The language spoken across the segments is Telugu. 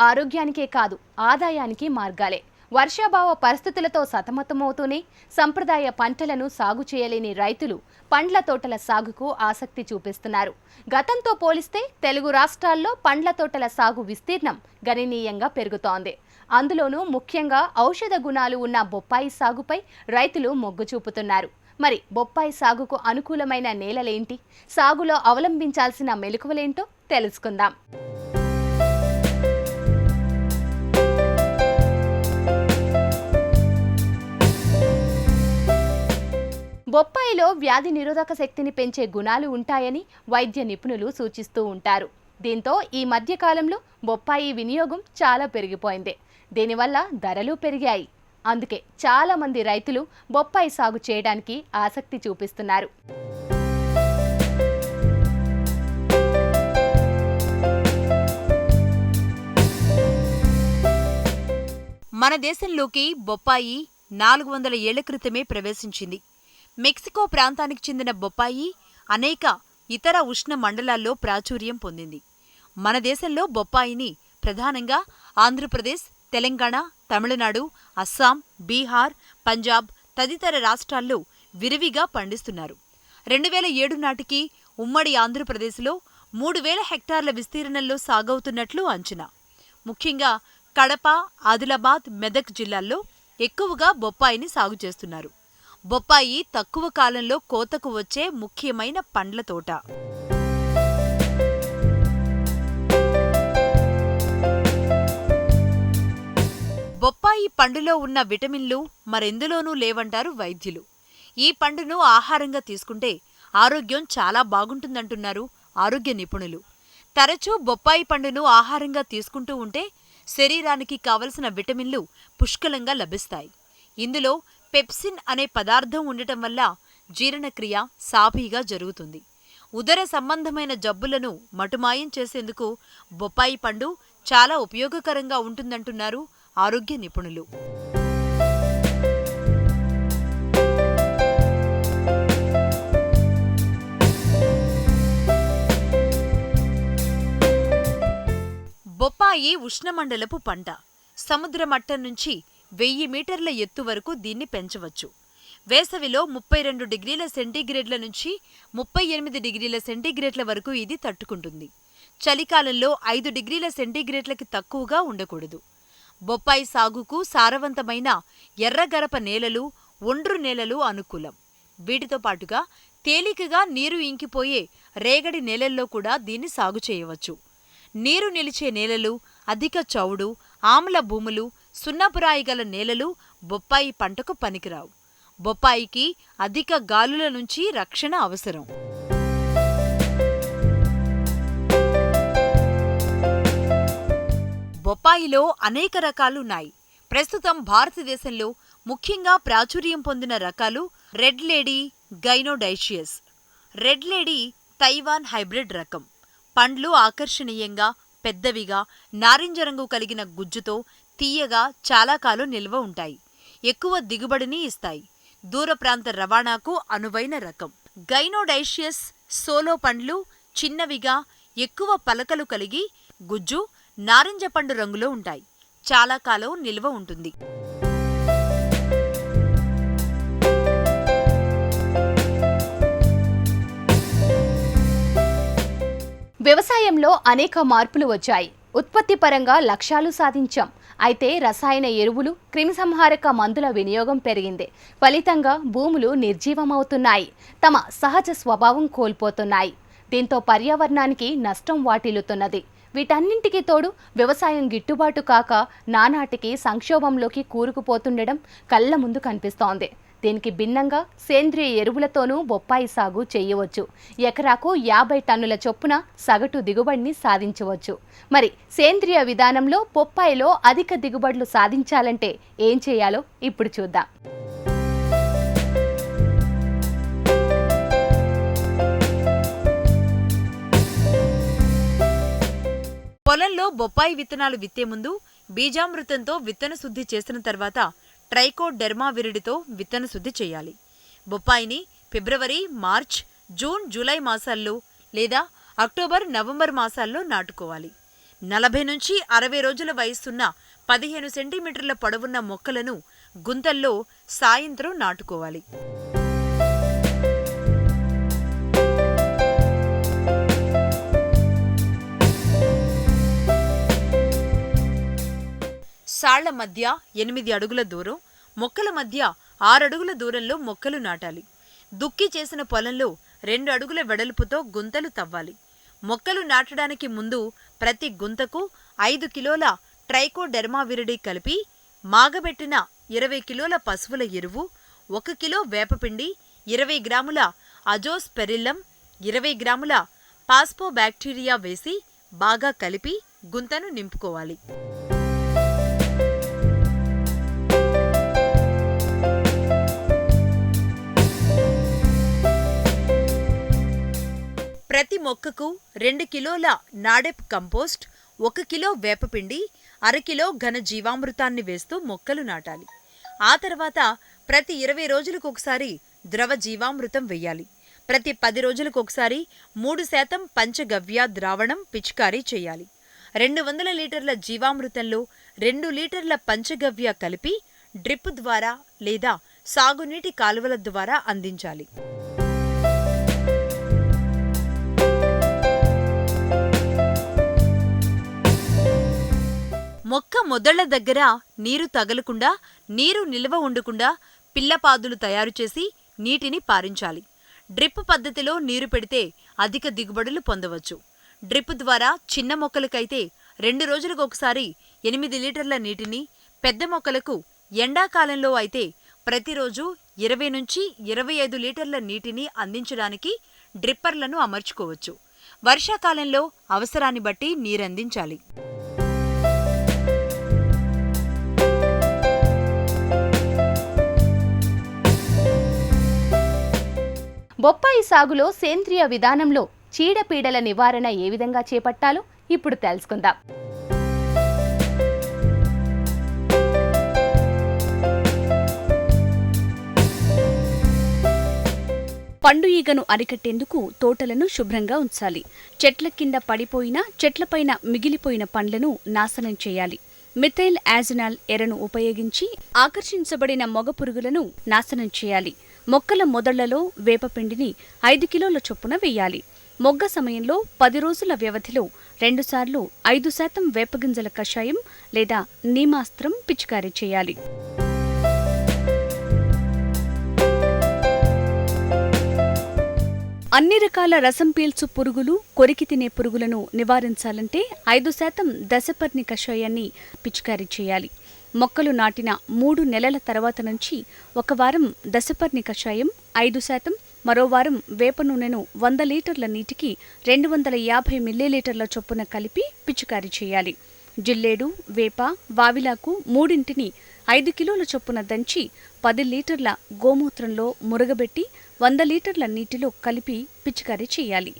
ఆరోగ్యానికే కాదు ఆదాయానికి మార్గాలే. వర్షాభావ పరిస్థితులతో సతమతమవుతూనే సంప్రదాయ పంటలను సాగు చేయలేని రైతులు పండ్ల తోటల సాగుకు ఆసక్తి చూపిస్తున్నారు. గతంతో పోలిస్తే తెలుగు రాష్ట్రాల్లో పండ్ల తోటల సాగు విస్తీర్ణం గణనీయంగా పెరుగుతోంది. అందులోనూ ముఖ్యంగా ఔషధ గుణాలు ఉన్న బొప్పాయి సాగుపై రైతులు మొగ్గు చూపుతున్నారు. మరి బొప్పాయి సాగుకు అనుకూలమైన నేలలేంటి? సాగులో అవలంబించాల్సిన మెలకువలేంటో తెలుసుకుందాం. బొప్పాయిలో వ్యాధి నిరోధక శక్తిని పెంచే గుణాలు ఉంటాయని వైద్య నిపుణులు సూచిస్తూ ఉంటారు. దీంతో ఈ మధ్యకాలంలో బొప్పాయి వినియోగం చాలా పెరిగిపోయింది. దీనివల్ల ధరలు పెరిగాయి. అందుకే చాలామంది రైతులు బొప్పాయి సాగు చేయడానికి ఆసక్తి చూపిస్తున్నారు. మన దేశంలోకి బొప్పాయి నాలుగు వందల ఏళ్ళ క్రితమే ప్రవేశించింది. మెక్సికో ప్రాంతానికి చెందిన బొప్పాయి అనేక ఇతర ఉష్ణ మండలాల్లో ప్రాచుర్యం పొందింది. మన దేశంలో బొప్పాయిని ప్రధానంగా ఆంధ్రప్రదేశ్ తెలంగాణ తమిళనాడు అస్సాం బీహార్ పంజాబ్ తదితర రాష్ట్రాల్లో విరివిగా పండిస్తున్నారు. రెండు వేల ఏడు నాటికి ఉమ్మడి ఆంధ్రప్రదేశ్లో మూడు వేల హెక్టార్ల విస్తీర్ణంలో సాగవుతున్నట్లు అంచనా. ముఖ్యంగా కడప ఆదిలాబాద్ మెదక్ జిల్లాల్లో ఎక్కువగా బొప్పాయిని సాగు చేస్తున్నారు. బొప్పాయి తక్కువ కాలంలో కోతకు వచ్చే ముఖ్యమైన పండ్ల తోట. బొప్పాయి పండులో ఉన్న విటమిన్లు మరెందులోనూ లేవంటారు వైద్యులు. ఈ పండును ఆహారంగా తీసుకుంటే ఆరోగ్యం చాలా బాగుంటుందంటున్నారు ఆరోగ్య నిపుణులు. తరచూ బొప్పాయి పండును ఆహారంగా తీసుకుంటూ ఉంటే శరీరానికి కావలసిన విటమిన్లు పుష్కలంగా లభిస్తాయి. ఇందులో పెప్సిన్ అనే పదార్థం ఉండటం వల్ల జీర్ణక్రియ సాఫీగా జరుగుతుంది. ఉదర సంబంధమైన జబ్బులను మటుమాయం చేసేందుకు బొప్పాయి పండు చాలా ఉపయోగకరంగా ఉంటుందంటున్నారు ఆరోగ్య నిపుణులు. బొప్పాయి ఉష్ణమండలపు పంట. సముద్ర మట్టం నుంచి వెయ్యి మీటర్ల ఎత్తు వరకు దీన్ని పెంచవచ్చు. వేసవిలో ముప్పై రెండు డిగ్రీల సెంటీగ్రేడ్ల నుంచి ముప్పై ఎనిమిది డిగ్రీల సెంటీగ్రేడ్ల వరకు ఇది తట్టుకుంటుంది. చలికాలంలో ఐదు డిగ్రీల సెంటీగ్రేడ్లకి తక్కువగా ఉండకూడదు. బొప్పాయి సాగుకు సారవంతమైన ఎర్రగరప నేలలు ఒండ్రు నేలలు అనుకూలం. వీటితో పాటుగా తేలికగా నీరు ఇంకిపోయే రేగడి నేలల్లో కూడా దీన్ని సాగు చేయవచ్చు. నీరు నిలిచే నేలలు అధిక చౌడు ఆమ్ల భూములు సున్నపురాయి గల నేలలు బొప్పాయి పంటకు పనికిరావు. బొప్పాయికి అధిక గాలుల నుంచి రక్షణ అవసరం. బొప్పాయిలో అనేక రకాలున్నాయి ప్రస్తుతం భారతదేశంలో ముఖ్యంగా ప్రాచుర్యం పొందిన రకాలు red lady gynodioecious. Red lady Taiwan hybrid రకం. పండ్లు ఆకర్షణీయంగా పెద్దవిగా నారింజ రంగు కలిగిన గుజ్జుతో తీయగా చాలా కాలం నిల్వ ఉంటాయి. ఎక్కువ దిగుబడిని ఇస్తాయి. దూర ప్రాంత రవాణాకు అనువైన రకం. గైనోడైషియస్ సోలో పండ్లు చిన్నవిగా ఎక్కువ పలకలు కలిగి గుజ్జు నారింజ పండు రంగులో ఉంటాయి. చాలా కాలం నిల్వ ఉంటుంది. వ్యవసాయంలో అనేక మార్పులు వచ్చాయి. ఉత్పత్తి పరంగా లక్ష్యాలు సాధించాం. అయితే రసాయన ఎరువులు క్రిమిసంహారక మందుల వినియోగం పెరిగింది. ఫలితంగా భూములు నిర్జీవమవుతున్నాయి. తమ సహజ స్వభావం కోల్పోతున్నాయి. దీంతో పర్యావరణానికి నష్టం వాటిల్లుతున్నది. వీటన్నింటికి తోడు వ్యవసాయం గిట్టుబాటు కాక నానాటికి సంక్షోభంలోకి కూరుకుపోతుండడం కళ్ళ ముందు కనిపిస్తోంది. దీనికి భిన్నంగా సేంద్రియ ఎరువులతోనూ బొప్పాయి సాగు చేయవచ్చు. ఎకరాకు యాభై టన్నుల చొప్పున సగటు దిగుబడిని సాధించవచ్చు. మరి సేంద్రియ విధానంలో బొప్పాయిలో అధిక దిగుబడులు సాధించాలంటే ఏం చేయాలో ఇప్పుడు చూద్దాం. పొలంలో బొప్పాయి విత్తనాలు విత్తే ముందు బీజామృతంతో విత్తన శుద్ధి చేసిన తర్వాత ట్రైకోడెర్మా విరిడితో విత్తన శుద్ధి చేయాలి. బొప్పాయిని ఫిబ్రవరి మార్చ్ జూన్ జూలై మాసాల్లో లేదా అక్టోబర్ నవంబర్ మాసాల్లో నాటుకోవాలి. నలభై నుంచి అరవై రోజుల వయస్సున్న పదిహేను సెంటీమీటర్ల పొడవున్న మొక్కలను గుంతల్లో సాయంత్రం నాటుకోవాలి. సాళ్ళ మధ్య ఎనిమిది అడుగుల దూరం మొక్కల మధ్య ఆరడుగుల దూరంలో మొక్కలు నాటాలి. దుక్కి చేసిన పొలంలో రెండు అడుగుల వెడల్పుతో గుంతలు తవ్వాలి. మొక్కలు నాటడానికి ముందు ప్రతి గుంతకు ఐదు కిలోల ట్రైకోడెర్మావిరిడి కలిపి మాగబెట్టిన ఇరవై కిలోల పశువుల ఎరువు ఒక కిలో వేపపిండి ఇరవై గ్రాముల అజోస్పెరిల్లం ఇరవై గ్రాముల పాస్పోబ్యాక్టీరియా వేసి బాగా కలిపి గుంతను నింపుకోవాలి. మొక్కకు రెండు కిలోల నాడెప్ కంపోస్ట్ ఒక కిలో వేపపిండి అరకిలో ఘన జీవామృతాన్ని వేస్తూ మొక్కలు నాటాలి. ఆ తర్వాత ప్రతి ఇరవై రోజులకు ఒకసారి ద్రవ జీవామృతం వెయ్యాలి ప్రతి పది రోజులకు ఒకసారి మూడు శాతం పంచగవ్య ద్రావణం పిచికారీ చేయాలి. రెండు వందల లీటర్ల జీవామృతంలో రెండు లీటర్ల పంచగవ్య కలిపి డ్రిప్ ద్వారా లేదా సాగునీటి కాలువల ద్వారా అందించాలి. మొక్క మొదళ్ళ దగ్గర నీరు తగలకుండా నీరు నిల్వ ఉండకుండా పిల్లపాదులు తయారు చేసి నీటిని పారించాలి. డ్రిప్ పద్ధతిలో నీరు పెడితే అధిక దిగుబడులు పొందవచ్చు. డ్రిప్ ద్వారా చిన్న మొక్కలకైతే రెండు రోజులకు ఒకసారి ఎనిమిది లీటర్ల నీటిని పెద్ద మొక్కలకు ఎండాకాలంలో అయితే ప్రతిరోజు ఇరవై నుంచి ఇరవై ఐదు లీటర్ల నీటిని అందించడానికి డ్రిప్పర్లను అమర్చుకోవచ్చు. వర్షాకాలంలో అవసరాన్ని బట్టి నీరందించాలి. బొప్పాయి సాగులో సేంద్రియ విధానంలో చీడపీడల నివారణ ఏ విధంగా చేపట్టాలో ఇప్పుడు తెలుసుకుందాం. పండు ఈగను అరికట్టేందుకు తోటలను శుభ్రంగా ఉంచాలి. చెట్ల కింద పడిపోయిన చెట్లపైన మిగిలిపోయిన పండ్లను నాశనం చేయాలి. మిథైల్ యాజనాల్ ఎరను ఉపయోగించి ఆకర్షించబడిన మొగ పురుగులను నాశనం చేయాలి. మొక్కల మొదళ్ళలో వేపపిండిని ఐదు కిలోల చొప్పున వేయాలి. మొగ్గ సమయంలో పది రోజుల వ్యవధిలో రెండుసార్లు ఐదు శాతం వేపగింజల కషాయం లేదా నీమాస్త్రం పిచికారీ చేయాలి. అన్ని రకాల రసం పీల్చు పురుగులు కొరికి తినే పురుగులను నివారించాలంటే ఐదు శాతం దశపర్ణి కషాయాన్ని పిచికారీ చేయాలి. మొక్కలు నాటిన మూడు నెలల తర్వాత నుంచి ఒక వారం దశపర్ణి కషాయం ఐదు శాతం మరో వారం వేప నూనెను వంద లీటర్ల నీటికి రెండు వందల యాభై మిల్లీలీటర్ల చొప్పున కలిపి పిచికారీ చేయాలి. జిల్లేడు వేప వావిలాకు మూడింటిని ఐదు కిలోల చొప్పున దంచి పది లీటర్ల గోమూత్రంలో మురగబెట్టి వంద లీటర్ల నీటిలో కలిపి పిచికారీ చేయాలి.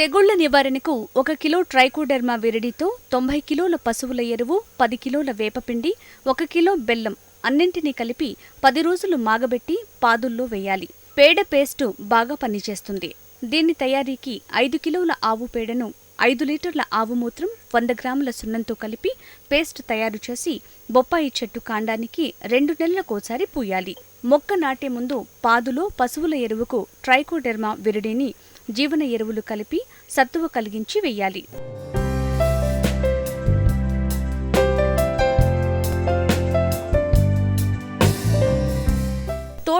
తెగుళ్ళ నివారణకు ఒక కిలో ట్రైకోడెర్మా విరిడితో తొంభై కిలోల పశువుల ఎరువు పది కిలోల వేపపిండి ఒక కిలో బెల్లం అన్నింటినీ కలిపి పది రోజులు మాగబెట్టి పాదుల్లో వేయాలి. పేడ పేస్టు బాగా పనిచేస్తుంది. దీని తయారీకి ఐదు కిలోల ఆవు పేడను ఐదు లీటర్ల ఆవు మూత్రం వంద గ్రాముల సున్నంతో కలిపి పేస్ట్ తయారు చేసి బొప్పాయి చెట్టు కాండానికి రెండు నెలలకోసారి పూయాలి. మొక్క నాటే ముందు పాదులో పశువుల ఎరువుకు ట్రైకోడెర్మా విరిడిని జీవన ఎరువులు కలిపి సత్తువ కలిగించి వెయ్యాలి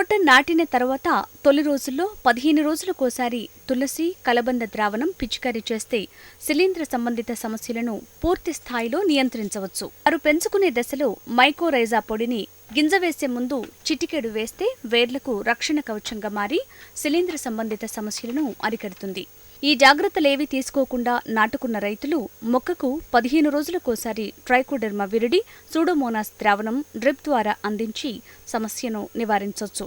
తోట నాటిన తర్వాత తొలి రోజుల్లో పదిహేను రోజులకోసారి తులసి కలబంద ద్రావణం పిచికారీ చేస్తే శిలీంద్ర సంబంధిత సమస్యలను పూర్తి స్థాయిలో నియంత్రించవచ్చు. వారు పెంచుకునే దశలో మైకోరైజా పొడిని గింజ వేసే ముందు చిటికెడు వేస్తే వేర్లకు రక్షణ కవచంగా మారి శిలీంద్ర సంబంధిత సమస్యలను అరికడుతుంది. ఈ జాగ్రత్తలేవి తీసుకోకుండా నాటుకున్న రైతులు మొక్కకు పదిహేను రోజులకోసారి ట్రైకోడెర్మా విరిడి సూడోమోనాస్ ద్రావణం డ్రిప్ ద్వారా అందించి సమస్యను నివారించవచ్చు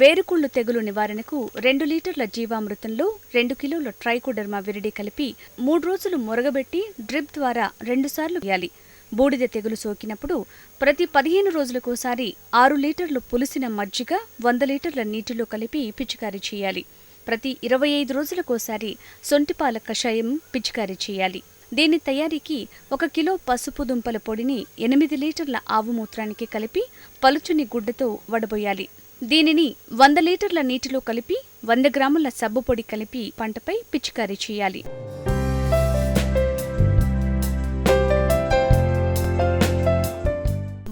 వేరుకుళ్ళు తెగులు నివారణకు రెండు లీటర్ల జీవామృతంలో రెండు కిలోల ట్రైకోడెర్మా విరిడి కలిపి మూడు రోజులు మురగబెట్టి డ్రిప్ ద్వారా రెండుసార్లు వేయాలి. బూడిద తెగులు సోకినప్పుడు ప్రతి పదిహేను రోజులకోసారి ఆరు లీటర్లు పులిసిన మజ్జిగ వంద లీటర్ల నీటిలో కలిపి పిచికారీ చేయాలి. ప్రతి ఇరవై ఐదు రోజులకోసారి సొంటిపాల కషాయం పిచికారీ చేయాలి. దీని తయారీకి ఒక కిలో పసుపు దుంపల పొడిని ఎనిమిది లీటర్ల ఆవు మూత్రానికి కలిపి పలుచుని గుడ్డతో వడబోయాలి. దీనిని వంద లీటర్ల నీటిలో కలిపి వంద గ్రాముల సబ్బు పొడి కలిపి పంటపై పిచికారీ చేయాలి.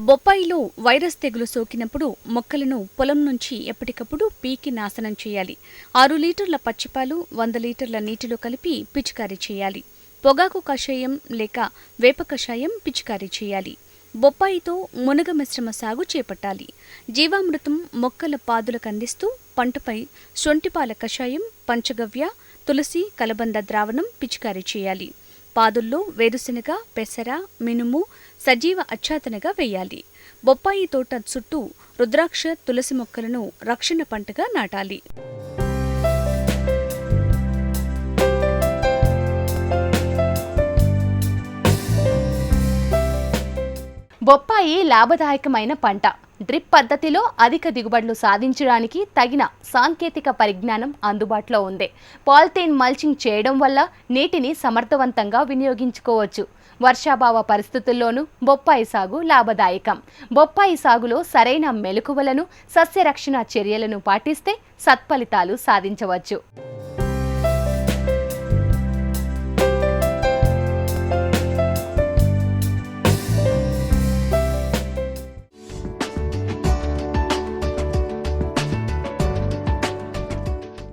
బొప్పాయిలో వైరస్ తెగులు సోకినప్పుడు మొక్కలను పొలం నుంచి ఎప్పటికప్పుడు పీకి నాశనం చేయాలి. ఆరు లీటర్ల పచ్చిపాలు వంద లీటర్ల నీటిలో కలిపి పిచికారీ చేయాలి. పొగాకు కషాయం లేక వేప కషాయం పిచికారీ చేయాలి. బొప్పాయితో మునగ మిశ్రమ సాగు చేపట్టాలి. జీవామృతం మొక్కల పాదులకు అందిస్తూ పంటపై శొంఠిపాల కషాయం పంచగవ్య తులసి కలబంద ద్రావణం పిచికారీ చేయాలి. పాదుల్లో వేరుశెనగ పెసర మినుము సజీవ అచ్చాతనగా వేయాలి. బొప్పాయి తోట చుట్టూ రుద్రాక్ష తులసి మొక్కలను రక్షణ పంటగా నాటాలి. బొప్పాయి లాభదాయకమైన పంట. డ్రిప్ పద్ధతిలో అధిక దిగుబడులు సాధించడానికి తగిన సాంకేతిక పరిజ్ఞానం అందుబాటులో ఉంది. పాలిథీన్ మల్చింగ్ చేయడం వల్ల నీటిని సమర్థవంతంగా వినియోగించుకోవచ్చు. వర్షాభావ పరిస్థితుల్లోనూ బొప్పాయి సాగు లాభదాయకం. బొప్పాయి సాగులో సరైన మెలకువలను సస్యరక్షణ చర్యలను పాటిస్తే సత్ఫలితాలు సాధించవచ్చు.